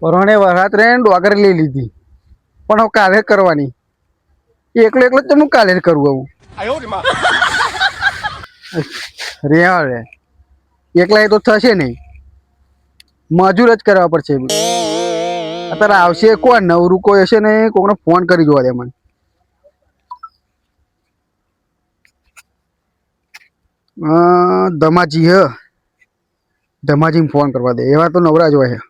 પરોણે વરાત્રે ડોગર લઈ લીધી. પણ હવે કાલે કરવાની. એકલો એકલો તો હું કાલે કરું આવું. રેવા રે એકલા એ તો થશે નહીં. મજૂર જ કરવા પડશે. અત્યારે આવશે કોણ? નવરું કોઈ હશે ને કોકને ફોન કરી જોવા દે મને. ધમાજી હ. ધમાજી ફોન કરવા દે. એવા તો નવરા જ હોય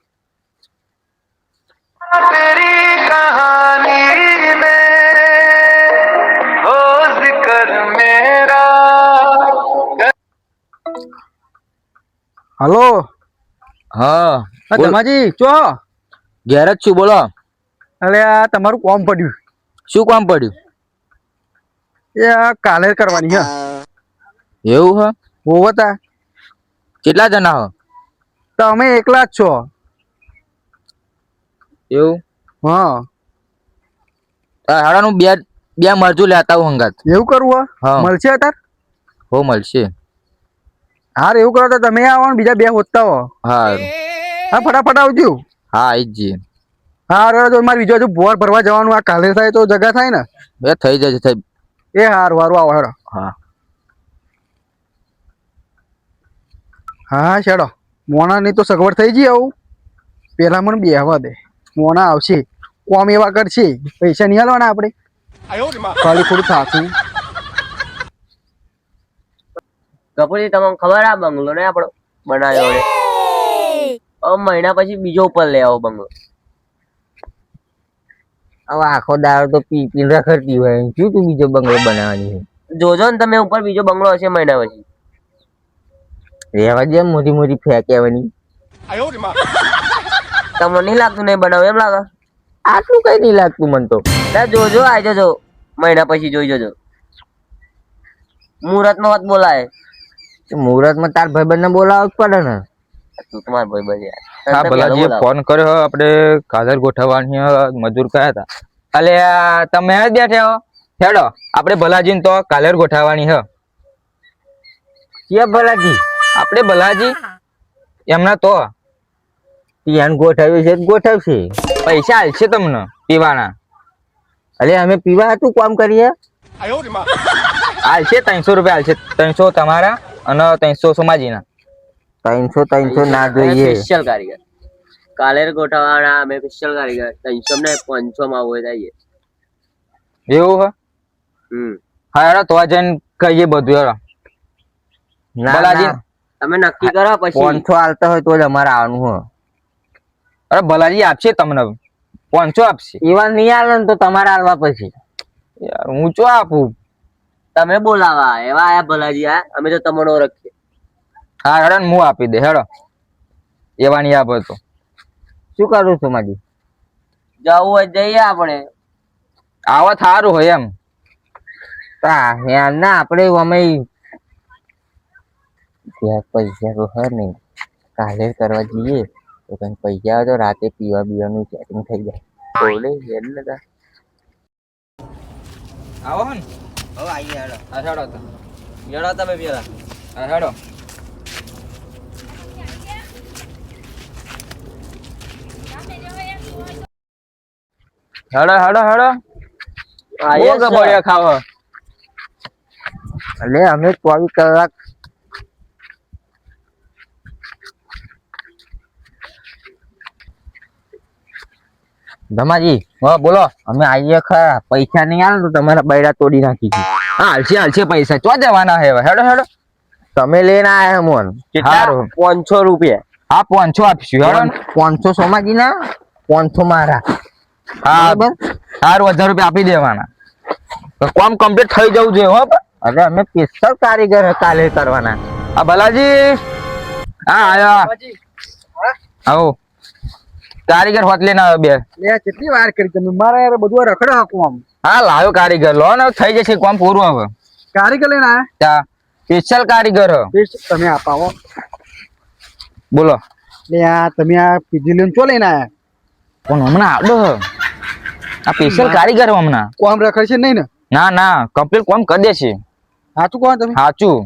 હલો? હા હા. ધમાજી ચો? ઘેર જ છું બોલો. અરે આ તમારું કોમ પડ્યું. શું કામ પડ્યું? એ આ કાલે કરવાની હા. એવું હ? હોવતા કેટલા જણા હો? તમે એકલા જ છો. એવું? હા. હાડાનું બે બે મરજુ લેતા આવું હંગાત. એવું કરવું હ? હા. મળશે અત્યારે? હો મળશે. હાર એવું કરો તો તમે આવો ને બીજા બે હોતા હો. હા હા ફટાફટ આવજો. હા આઈ જ જઈએ હા અરે તો મારે બીજો હજુ બોર ભરવા જવાનું આ કાલે થાય તો જગા થાય ને? બે થઈ જશે થઈ એ હારું હારું આવો હેડો. હા. હા હા શેડો મોણાની તો સગવડ થઈ ગઈ આવું. પેલા મને બેહવા દે. મોણા આવશે. કોમ એવા કરશે. પૈસા નહીં હાલવાના આપણે. ખાલી થોડું થાકું. કપૂરજી તમને ખબર આ બંગલો ને આપણો બનાવ્યો હવે મહિના પછી બીજો ઉપર લઈ આવો બંગલો. હવે આખો દાડો તો પી પી રખડતી હોય. શું તું બીજો બંગલો બનાવવાની જોજો ને તમે ઉપર બીજો બંગલો હશે મહિના પછી. રહેવા દે મોટી મોટી ફેંકવાની. તમને નહીં લાગતું નહીં બનાવ એમ લાગે? આટલું કઈ નહીં લાગતું મને તો. જોજો આવી જજો. મહિના પછી જોઈ જજો. મુહૂર્તમાં વાત બોલાય. મુહૂર્તમાં તાર ભાઈબંધ ને બોલાવવું જ પડે ને. તું તમાર ભાઈ બધી હા ભલાજીએ ફોન કર્યો આપણે કાજર ગોઠવવાની મજૂર કયા હતા. અલે તમે જ બેઠા હો. હેડો આપણે ભલાજી તો કાલેર ગોઠવવાની હ. કે ભલાજી? આપણે ભલાજી એમના તો. પિયાન ગોઠવ્યું છે ગોઠવશે? પૈસા હાલશે તમને પીવાના. અલે અમે પીવા હતું કામ કરીએ? હાલશે ત્રણસો રૂપિયા હાલશે ત્રણસો તમારા. અને ત્રણસો સોમાજીના. ત્રણસો ત્રણસો ના જોઈએ. સ્પેશિયલ કારીગર. કાલે ગોઠવાના અમે સ્પેશિયલ કારીગર. ત્રણસો ને પાંચસો માં હોય થાય એવું હ? હમ. હા યાર તો જઈને કહીએ બધું યાર ના ભલાજી તમે નક્કી કરો પછી. પાંચસો આલતા હોય તો જ અમારે આવવાનું હોય અરે ભલાજી આપશે તમને. પાંચસો આપશે. એવા નહીં આવે ને તો તમારે આલવા પછી. યાર હું ચો આપું? તમે બોલાવા એવા આયા ભલાજી આ અમે તો તમનો રખીએ હા હેડો ને હું આપી દે હેડો. એવાની આપો તો શું કરું છું માજી? જવું હોય જઈએ આપણે. આવો થારું હોય એમ. તા યાર ના આપણે અમે ત્યાં પૈસા તો હે નહીં. કાલે કરવા જઈએ. તો કઈ પૈસા આવે તો રાતે પીવા પીવાનું સેટિંગ થઈ જાય. બોલે હેડ ને તા. આવો ને. હવે આઈએ હેડો. હા હેડો તો. જણા તમે પેલા. હા હેડો. હેડો હેડો હેડો. બહુ ગબડિયા ખાવ. એટલે અમે ચોવીસ કલાક ધમાજી હા બોલો. અમે આઈએ ખરા પૈસા નહીં આવે તો તમારા બૈરા તોડી નાખી હા હાલશે હાલશે પૈસા. ચો જવાના હે હેડો હેડો. તમે લઈને આવ્યા મોન સારું પાંચસો રૂપિયા. હા પાંચસો આપીશું. હેડો. પાંચસો સોમાજી ના? પાંચસો મારા. હા બરાબર? સારું હજાર રૂપિયા આપી દેવાના. તો કામ કમ્પ્લીટ થઈ જવું જોઈએ હો અરે અમે સ્પેશિયલ કારીગર કાલે કરવાના. આ ભલાજી. હા આયા. આવો. કારીગર હોત લઈને બે. લે કેટલી વાર કરી તમે? મારા યાર બધું રખડો રખડે હાકું આમ. હા લાવ્યો કારીગર. લો ને થઈ જશે કોમ પૂરું હવે. કારીગર લઈને આયા? ત્યાં સ્પેશિયલ કારીગર. તમે આપાવો બોલો. લે આ તમે આ પીજી લઈને ચો લઈને આયા? પણ હમણાં આવડો આ સ્પેશિયલ કારીગર હમણાં. કોમ રખડશે નહીં ને? ના ના કમ્પ્લીટ કોમ કરી દેશે. સાચું કોણ તમે? સાચું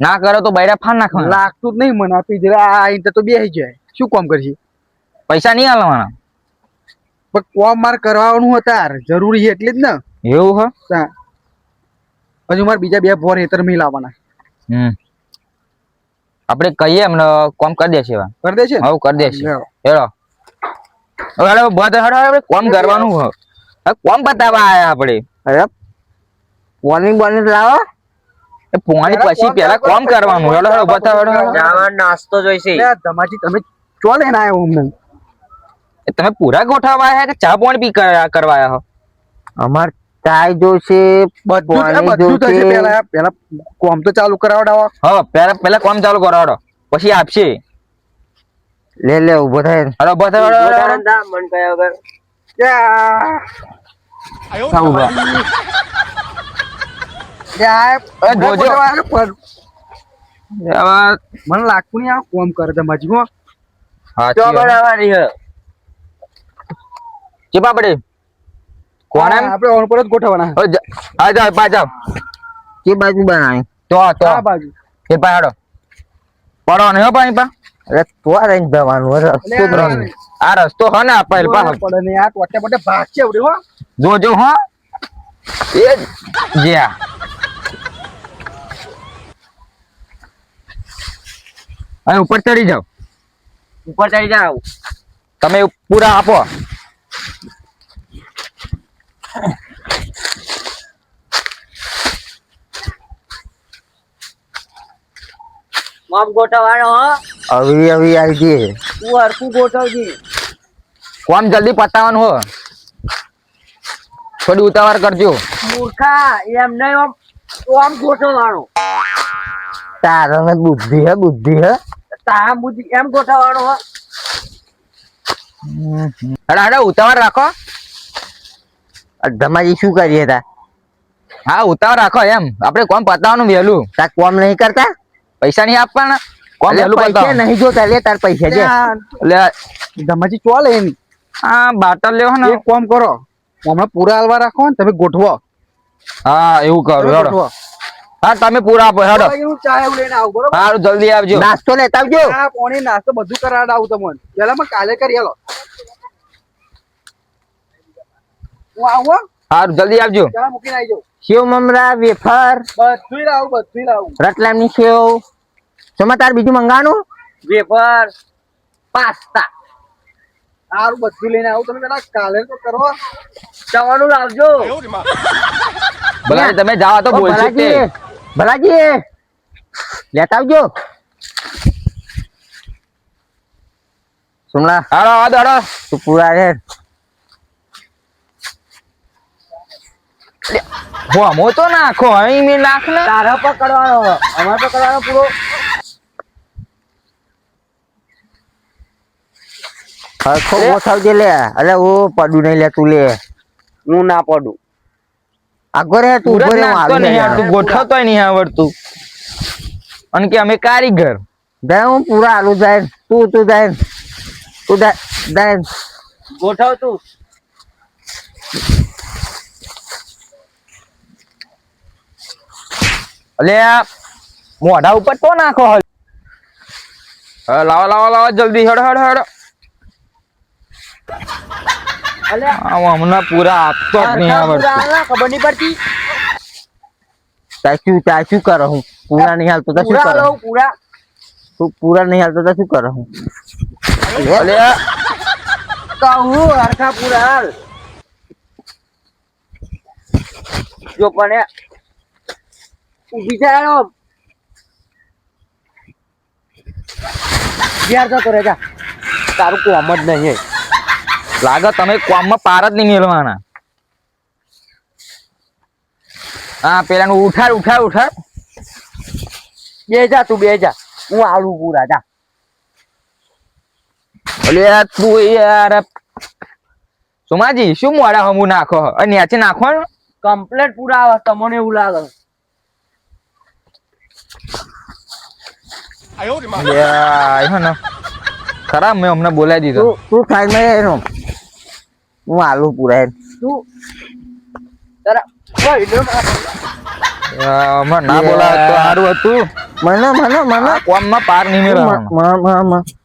ના કરો તો બૈરા ફાન નાખવાના. લાગતું જ નહીં મને આ પીજી આ તો બેસી જાય. શું કોમ કરશે? પૈસા નહીં આલવાના. પણ કોમ મારે કરવાનું હતા જરૂરી છે એટલે જ ને. એવું હ. હજુ મારે બીજા બે ફોર હેતર મેં લાવવાના. હમ. આપણે કહીએ એમને કોમ કરી દેશે એવા. કરી દેશે? હવે કરી દેશે. હેડો. હવે હેડો બધા હેડો આપણે કોમ કરવાનું હ. કોમ બતાવવા આયા આપણે. અરે પોની બોની લાવો. એ પોણી પછી પેલા કોમ કરવાનું. હેડો હેડો બતાવો હેડો. નાસ્તો જોઈશે. ધમાજી તમે ચો લઈને આવ્યો અમને તમે પૂરા ગોઠવવા આવ્યા કે ચા પાણી પી કરવા આવ્યા હો? અમાર ચાય જોશે બધું બધું થશે જોશે. પેલા પેલા કોમ તો ચાલુ કરાવડાવો. હા પેલા પેલા કોમ ચાલુ કરાવડો. પછી આપશે. લે લે ઊભો થાય. અરે ઊભો. વધારે મન કયા વગર. મને લાગતું નહીં આ કોમ કરે હો હાચી બાપડે? કોણ એમ? આપણે ઓન પર જ ગોઠવવાના. આ જા- આ જાઓ પા જાઓ કે બાજુ બનાવી તો તો. આ બાજુ. એ પા હાડો પડો ને હો પાણી? પા અરે તો રહીને જવાનું અરે એટલે શું આ- રસ્તો હે ને આ પહેલ પા પડે ને આ ટોટે બટે ભાગ છે ઉડી હો. જોજો હો. એ જ્યા. અહીં ઉપર ચડી જાઓ. ઉપર ચડી જાવ તમે પૂરા આપો. મમ ગોઠવવાનો હો. અવી અવી આવી જઈએ તું હરખું ગોઠવજી. કોમ જલ્દી પતાવવાનું હો. થોડી ઉતાવળ કરજો. મૂર્ખા એમ નહીં આમ આમ ગોઠવવાનો. તારો ને બુદ્ધિ હે બુદ્ધિ હે. તા બુદ્ધિ એમ ગોઠવવાનો હો. હડા હડા ઉતાવળ રાખો. ધમાજી શું કરીએ તા? હા ઉતાવળ રાખો એમ. આપણે કોમ પતાવવાનું વહેલું. તા કોમ નહીં કરતા? પૈસા નહીં આપવાના કોમ અલે પૈસા નહીં જોતા લે તાર પૈસા છે એટલે ધમાજી ચો લઈને આ બાટલ લેવો ને. કોમ કરો. હમણાં પૂરા હાલવા રાખો ને તમે ગોઠવો. હા એવું કરો હેડો. ગોઠવો. હા તમે પૂરા આપો હેડો. હું ચા એવું લઈને આવું બરોબર? સારું જલ્દી આવજો. નાસ્તો લેતા આવજો. પાણી નાસ્તો બધું કરાવડાવું તમને. પેલા માં કાલે કરી આલો. હું આવું હો. સારું જલ્દી આવજો. ચા મૂકીને આવી સેવ મમરા વેફર બધું લાવું બધું લાવું. રતલામની સેવ શોમાં બીજું મંગાવાનું? Wafer pasta. સારું બધું લઈને આવું. તમે પેલા કાલે તો કરો. જવાનું લાવજો. ભલા તમે જાવા તો બોલશે તે. ભલાજી ભલાજી લેતા આવજો. સુમલા. હાલો હાલો હાલો. તું પૂરા રે હો તો નાખો અહીં મેં નાખ ને. તારા પકડવાનો અમારે પકડવાનો પૂરો. હરખો ગોઠવજે લે. અરે ઓ પડું નહીં લે તું લે. હું ના પડું. આગો રે તું ઊભો રે હું નહીં જાય. આવડતું ગોઠવતોય નહીં આવડતું અને કે અમે કારીગર. જાય હું પૂરા આલુ જાય તું તું જાય તું જાય ગોઠવ તું. આ મોઢા ઉપર તો નાખો હલ. લાવો લાવો લાવો જલ્દી હડ હડ હડ પૂરા આપતો જ નહીં આવડતું. ખબર નહીં પડતી. તાચું તાચું કરો હું? પૂરા નહીં હાલતો તો શું પૂરા કરો? પૂરા. તું પૂરા નહીં હાલતો તો શું કરો હું? કહું હરખા પૂરા હાલ. જો પણ થાય આમ. જતો રહે જા તારું કોમ જ નહીં લાગે તમે કોમમાં પાર જ નહીં મેળવાના. હા પેલાનું ઉઠાડ ઉઠાડ ઉઠાડ બે જા તું બે જા. હું આવું પૂરા જા અલે આ તું યાર. સોમાજી શું મોડા હમું નાખો? અને નેચે નાખો કમ્પ્લેટ પૂરા આવે તમને એવું લાગે. ને ખરાબ મેં હમણાં બોલાવી દીધો. તું તું સાઈડમાં એનો. હું આલુ પૂરા એમ. તું. ના. યાર, ના બોલાવે તો સારું હતું. મને મને મને. કોમમાં પાર નહીં મેળવવાનો. મા મા મ-